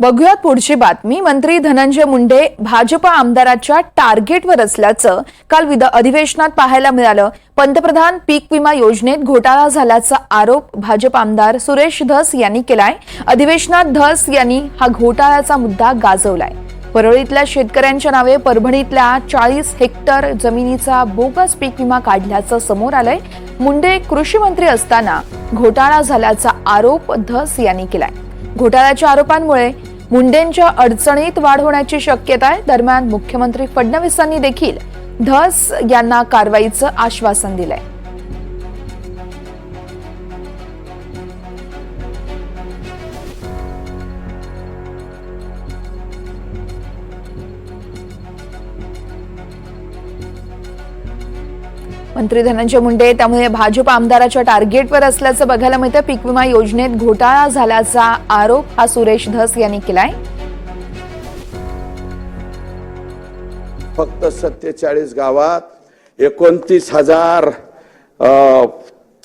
बघूयात पुढची बातमी. मंत्री धनंजय मुंडे भाजपा आमदाराच्या टार्गेटवर असल्याचं काल विद अधिवेशनात पाहायला मिळालं. पंतप्रधान पीक विमा योजनेत घोटाळा झाल्याचा आरोप भाजप आमदार सुरेश धस यांनी केलाय. अधिवेशनात धस यांनी हा घोटाळ्याचा मुद्दा गाजवलाय. परळीतल्या शेतकऱ्यांच्या नावे परभणीतल्या चाळीस हेक्टर जमिनीचा बोगस पीक विमा काढल्याचं समोर आलंय. मुंडे कृषी मंत्री असताना घोटाळा झाल्याचा आरोप धस यांनी केलाय. घोटाळ्याच्या आरोपांमुळे मुंडेंच्या अडचणीत वाढ होण्याची शक्यता आहे. दरम्यान मुख्यमंत्री फडणवीसांनी देखील धस यांना कारवाईचं आश्वासन दिलंय. मंत्री धनंजय मुंडे त्यामुळे भाजप आमदाराच्या टार्गेटवर असल्याचं बघायला मिळतं. पीक विमा योजनेत घोटाळा झाल्याचा आरोप हा सुरेश धस यांनी केलाय. फक्त सत्तेचाळीस गावात एकोणतीस हजार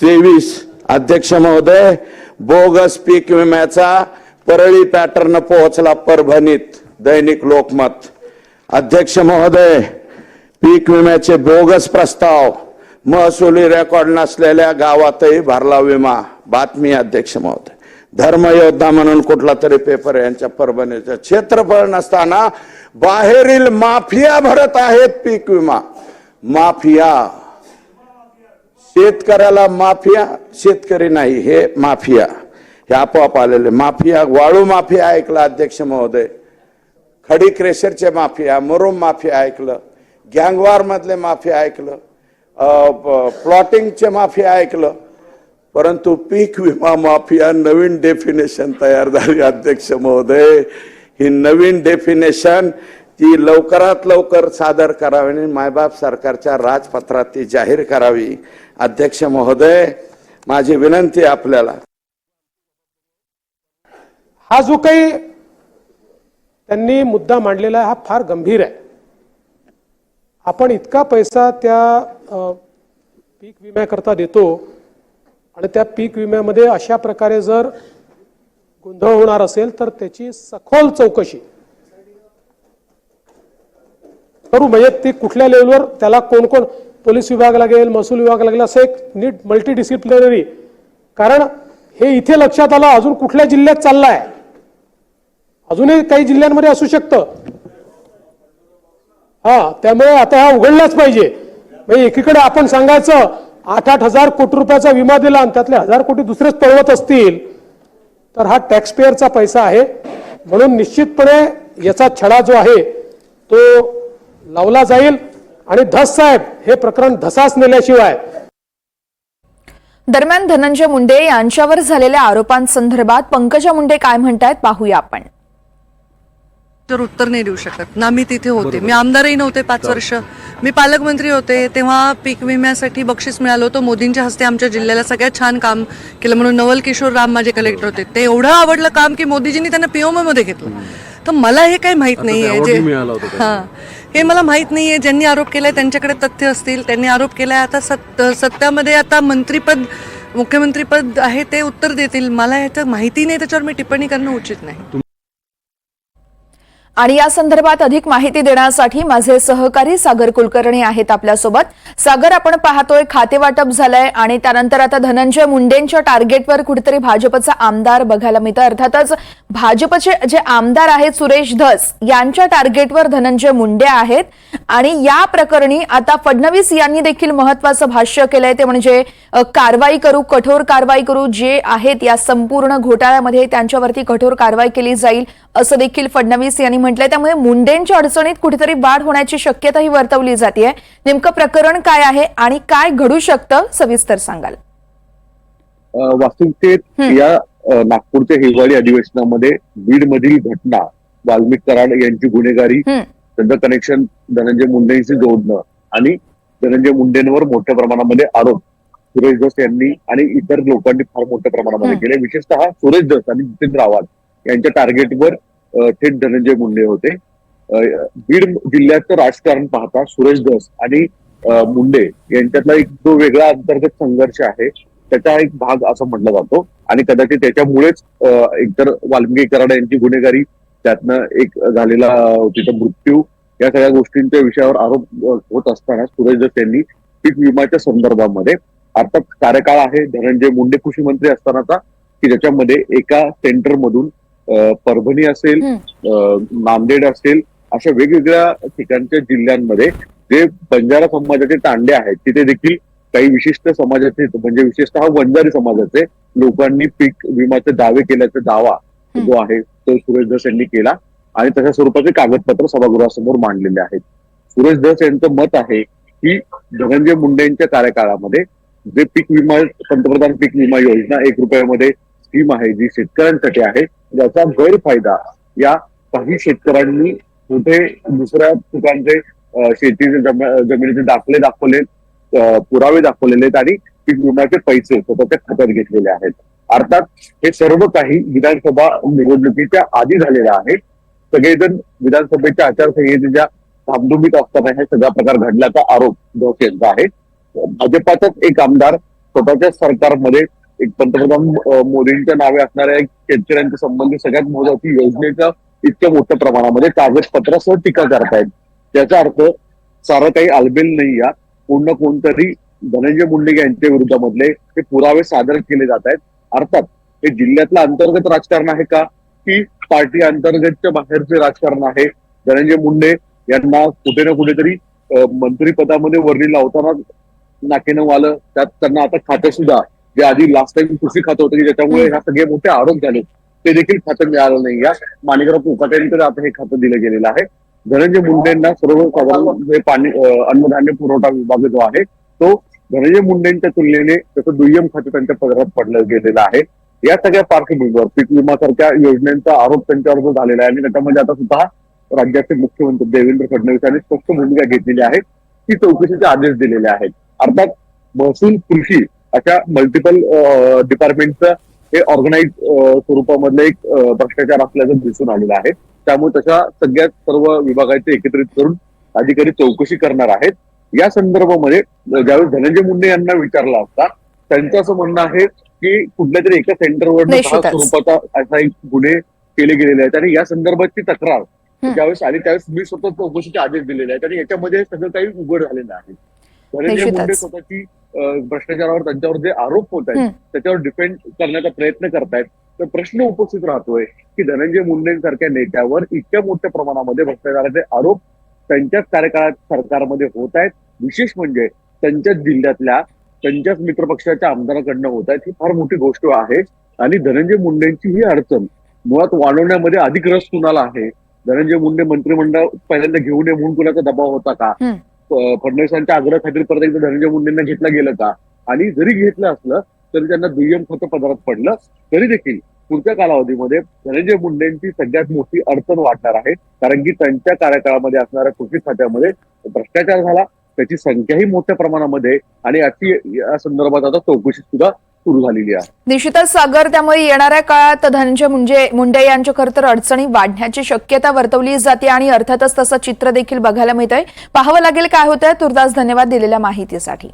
तेवीस अध्यक्ष महोदय बोगस पीक विम्याचा परळी पॅटर्न पोहोचला परभणीत. दैनिक लोकमत. अध्यक्ष महोदय पीक विम्याचे बोगस प्रस्ताव महसुली रेकॉर्ड नसलेल्या गावातही भरला विमा. बातमी अध्यक्ष महोदय. धर्मयोद्धा म्हणून कुठला तरी पेपर यांच्या परभणीचं क्षेत्रफळ नसताना बाहेरील माफिया भरत आहेत पीक विमा. माफिया. शेतकऱ्याला माफिया शेतकरी नाही हे माफिया. हे आपोआप आलेले माफिया वाळू माफिया ऐकलं अध्यक्ष महोदय. खडी क्रेशरचे माफिया मुरुम माफिया ऐकलं. गँगवार मधले माफिया ऐकलं. प्लॉटिंगचे माफिया ऐकलं परंतु पीक विमा माफिया नवीन डेफिनेशन तयार झाली अध्यक्ष महोदय. ही नवीन डेफिनेशन ती लवकरात लवकर सादर करावी आणि मायबाप सरकारच्या राजपत्रात ती जाहीर करावी. अध्यक्ष महोदय माझी विनंती आपल्याला. हा जो काही त्यांनी मुद्दा मांडलेला आहे हा फार गंभीर आहे. आपण इतका पैसा त्या पीक विम्याकरता देतो आणि त्या पीक विम्यामध्ये अशा प्रकारे जर गोंधळ होणार असेल तर त्याची सखोल चौकशी करू. म्हणजे ती कुठल्या लेवलवर त्याला कोण कोण पोलीस विभाग लागेल महसूल विभाग लागेल असं एक नीट मल्टी डिसिप्लिनरी कारण हे इथे लक्षात आलं अजून कुठल्या जिल्ह्यात चाललाय? अजूनही काही जिल्ह्यांमध्ये असू शकतं. हा त्यामुळे आता हा उघडलाच पाहिजे. म्हणजे एकीकडे आपण सांगायचं आठ आठ हजार कोटी रुपयाचा विमा दिला आणि त्यातले हजार कोटी दुसरेच पळवत असतील तर हा टॅक्सपेअरचा पैसा आहे. म्हणून निश्चितपणे याचा छडा जो आहे तो लावला जाईल. आणि धस साहेब हे प्रकरण धसास नेल्याशिवाय. दरम्यान धनंजय मुंडे यांच्यावर झालेल्या आरोपांसंदर्भात पंकजा मुंडे काय म्हणतायत पाहूया आपण. तर उत्तर नाही देऊ शकत. ना मी तिथे होते. मी आमदारही नव्हते पाच वर्ष. मी पालकमंत्री होते. तेव्हा पीक विम्यासाठी बक्षीस मिळालं होतं. मोदींच्या हस्ते आमच्या जिल्ह्याला सगळ्यात छान काम केलं म्हणून नवल किशोर राम माझे कलेक्टर होते. ते एवढं आवडलं काम की मोदीजींनी त्यांना पीओममध्ये घेतलं. तर मला हे काही माहीत नाहीये. जे हा हे. मला माहीत नाहीये. ज्यांनी आरोप केलाय त्यांच्याकडे तथ्य असतील. त्यांनी आरोप केलाय आता सत सत्यामध्ये आता मंत्रीपद मुख्यमंत्रीपद आहे ते उत्तर देतील. मला ह्याचं माहिती नाही. त्याच्यावर मी टिप्पणी करणं उचित नाही. आणि या संदर्भात अधिक माहिती देण्यासाठी माझे सहकारी सागर कुलकर्णी आहेत आपल्यासोबत. सागर आपण पाहतोय खाते वाटप झालंय आणि त्यानंतर आता धनंजय मुंडेंच्या टार्गेटवर कुठेतरी भाजपचा आमदार बघायला मिळतं अर्थातच भाजपचे जे आमदार आहेत सुरेश धस यांच्या टार्गेटवर धनंजय मुंडे आहेत. आणि या प्रकरणी आता फडणवीस यांनी देखील महत्वाचं भाष्य केलंय. ते म्हणजे कारवाई करू कठोर कारवाई करू जे आहेत या संपूर्ण घोटाळ्यामध्ये त्यांच्यावरती कठोर कारवाई केली जाईल असं देखील फडणवीस यांनी म्हटलंय. त्यामुळे मुंडेंच्या अडचणीत कुठेतरी वाढ होण्याची शक्यताही वर्तवली जाते नेमकं प्रकरण काय आहे आणि काय घडू शकतं सविस्तर सांगाल. वास्तविकतेत या नागपूरच्या हिवाळी अधिवेशनामध्ये बीड मधील घटना वाल्मिक कराड यांची गुन्हेगारी. त्यांचं कनेक्शन धनंजय मुंडेंशी जोडणं आणि धनंजय मुंडेंवर मोठ्या प्रमाणामध्ये आरोप. सुरेश दस यांनी आणि इतर लोकांनी फार मोठ्या प्रमाणामध्ये. केले. विशेषतः सुरेश दस आणि जितेंद्र आव्हाड यांच्या टार्गेटवर थेट धनंजय मुंडे होते. बीड जिल्ह्याचं राजकारण पाहता सुरेश दस आणि मुंडे यांच्यातला एक जो वेगळा अंतर्गत संघर्ष आहे त्याचा एक भाग असं म्हटलं जातो. आणि कदाचित त्याच्यामुळेच एकतर वाल्मिकी कराड यांची गुन्हेगारी त्यातनं एक झालेला तिथं मृत्यू या सगळ्या गोष्टींच्या विषयावर आरोप होत असताना सुरेश दस यांनी पीक विम्याच्या संदर्भामध्ये अर्थात कार्यकाळ आहे धनंजय मुंडे कृषी मंत्री असतानाचा की ज्याच्यामध्ये एका सेंटर मधून अं, परभणी असेल नांदेड असेल अशा वेगवेगळ्या ठिकाणच्या जिल्ह्यांमध्ये जे बंजारा समाजाचे तांडे आहेत तिथे देखील काही विशिष्ट समाजाचे म्हणजे विशेषतः वंजारी समाजाचे लोकांनी पीक विम्याचे दावे केल्याचा दावा जो आहे तो सुरेश धस यांनी केला. आणि तशा स्वरूपाचे कागदपत्र सभागृहासमोर मांडलेले आहेत. सुरेश धस यांचं मत आहे की धनंजय मुंडे यांच्या कार्यकाळामध्ये जे पीक विमा पंतप्रधान पीक विमा योजना एक रुपयामध्ये स्कीम आहे जी शेतकऱ्यांसाठी आहे याचा गैरफायदा या काही शेतकऱ्यांनी कुठे दुसऱ्या ठिकाणचे शेतीचे जम- जमिनीचे दाखले दाखवले पुरावे दाखवलेले आहेत आणि पीक विम्याचे पैसे स्वतःच्या खात्यात घेतलेले आहेत. अर्थात हे सर्व काही विधानसभा निवडणुकीच्या आधी झालेलं आहे सगळेजण विधानसभेच्या आचारसंहितेच्या धामधुमीत असताना हा सगळा प्रकार घडल्याचा आरोप धोके यांचा आहे. भाजपाचाच एक आमदार स्वतःच्या सरकारमध्ये एक पंतप्रधान मोदींच्या नावे असणाऱ्या एक शेतकऱ्यांच्या संबंधित सगळ्यात महत्वाची योजनेचं इतक्या मोठ्या प्रमाणामध्ये कागदपत्रासह टीका करतायत. त्याचा अर्थ सारं काही आलबेल नाही या कोण ना कोणतरी धनंजय मुंडे यांच्या विरुद्धामधले हे पुरावे सादर केले जात आहेत अर्थात हे जिल्ह्यातलं अंतर्गत राजकारण आहे का? की पार्टी अंतर्गतच्या बाहेरचे राजकारण आहे? धनंजय मुंडे यांना कुठे ना कुठेतरी मंत्रीपदामध्ये मंत्रिपदामध्ये वर्णी लावताना नाकेनं आलं त्यात त्यांना आता खातं सुद्धा जे आधी लास्ट टाइम कृषी खातं होतं की ज्याच्यामुळे ह्या सगळे मोठे आरोप झाले ते देखील खातं मिळालं नाही. या माणिकराव कोकाट्यांकडे आता हे खातं दिलं गेलेलं आहे. धनंजय मुंडेंना सर्वसाधारण जे पाणी अन्नधान्य पुरवठा विभाग जो आहे तो धनंजय मुंडेंच्या तुलनेने त्याचं दुय्यम खातं त्यांच्या पदरात पडलं गेलेलं आहे. या सगळ्या पार्श्वभूमीवर पीक विमा सारख्या योजनेचा आरोप त्यांच्यावर झालेला आहे. आणि त्याच्यामध्ये आता सुद्धा राज्याचे मुख्यमंत्री देवेंद्र फडणवीस यांनी स्पष्ट भूमिका घेतलेली आहे. की चौकशीचे आदेश दिलेले आहेत. अर्थात महसूल कृषी अशा मल्टिपल डिपार्टमेंटचं हे ऑर्गनाईज स्वरूपामधलं एक भ्रष्टाचार असल्याचं दिसून आलेलं आहे. त्यामुळे तशा सगळ्या सर्व विभागाचे एकत्रित करून अधिकारी चौकशी करणार आहेत. या संदर्भामध्ये ज्यावेळेस धनंजय मुंडे यांना विचारला असता त्यांचं असं म्हणणं आहे की कुठल्या तरी एका सेंटरवर. स्वरूपाचा असा एक गुन्हे केले गेलेले आहेत आणि या संदर्भातची तक्रार ज्यावेळेस आली त्यावेळेस मी स्वतः चौकशीचे आदेश दिलेले आहेत आणि याच्यामध्ये सगळं काही उघड झालेलं आहे धनंजय. मुंडे स्वतःची भ्रष्टाचारावर त्यांच्यावर जे आरोप होत आहेत. त्याच्यावर डिपेंड करण्याचा प्रयत्न करतायत तर प्रश्न उपस्थित राहतोय की धनंजय मुंडेंसारख्या नेत्यावर इतक्या मोठ्या प्रमाणामध्ये भ्रष्टाचाराचे आरोप त्यांच्याच कार्यकाळात सरकारमध्ये होत आहेत विशेष म्हणजे त्यांच्याच जिल्ह्यातल्या त्यांच्याच मित्रपक्षाच्या आमदाराकडनं होत आहेत ही फार मोठी गोष्ट आहे. आणि धनंजय मुंडेंची ही अडचण मुळात वाढवण्यामध्ये अधिक रस कुणाला आहे? धनंजय मुंडे मंत्रिमंडळ पहिल्यांदा घेऊन ये म्हणून कुणाचा दबाव होता का? फडणवीसांच्या आग्रह खातीर परत एकदा धनंजय मुंडेंना घेतलं गेलं का? आणि जरी घेतलं असलं तरी त्यांना दुय्यम खतं पदरात पडलं तरी देखील पुढच्या कालावधीमध्ये धनंजय मुंडेंची सगळ्यात मोठी अडचण वाटणार आहे. कारण की त्यांच्या कार्यकाळामध्ये असणाऱ्या कृषी खात्यामध्ये भ्रष्टाचार झाला त्याची संख्याही मोठ्या प्रमाणामध्ये आणि याची या संदर्भात आता चौकशी सुद्धा सुरू झालेली आहे. निश्चितच सागर त्यामुळे येणाऱ्या काळात धनंजय मुंडे मुंडे यांच्या खर तर अडचणी वाढण्याची शक्यता वर्तवली जाते आणि अर्थातच तसं चित्र देखील बघायला मिळतंय. पाहावं लागेल काय होतंय. तुर्तास धन्यवाद दिलेल्या माहितीसाठी.